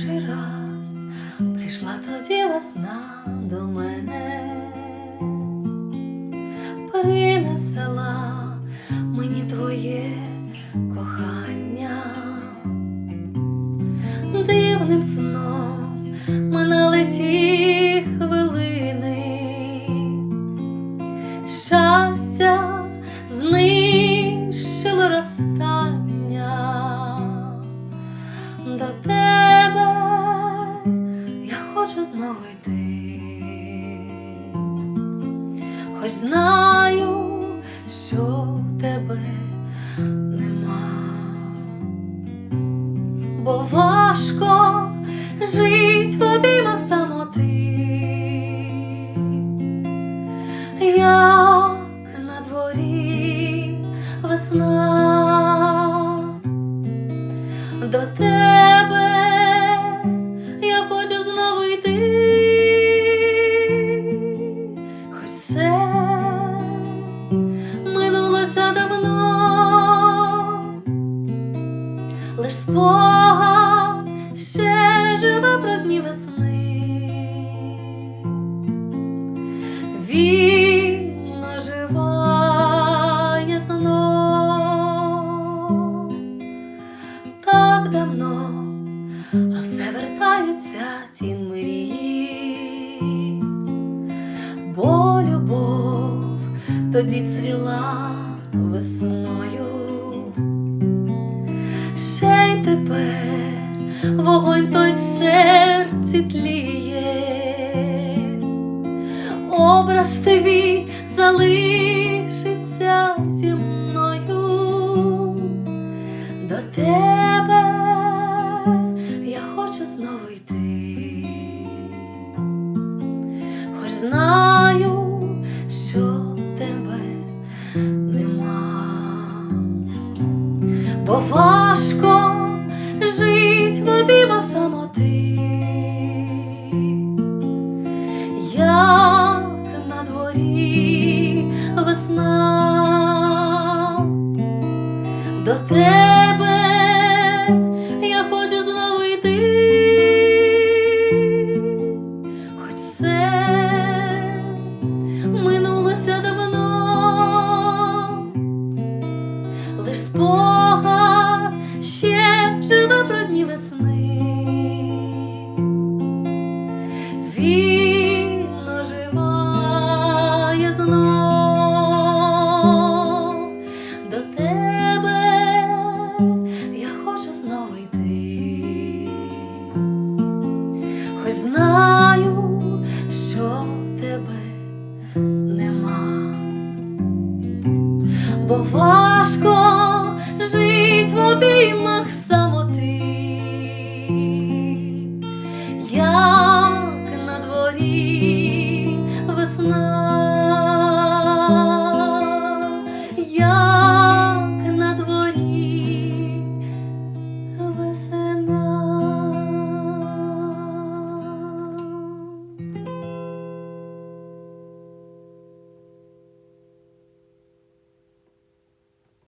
перший раз прийшла тоді весна до мене, принесла мені твоє кохання, дивним сном йти, хоч знаю, що тебе нема, бо важко жить в обіймах самоти, як на дворі весна. До тебе давно, а все вертаються ті мрії, бо любов тоді цвіла весною, ще й тепер вогонь той в серці тліє, образ твій залишиться зі знаю, що тебе нема, бо важко жить в обіймах самоти, як на дворі весна. До тебе знаю, що тебе нема, бо важко жить в обіймах сам.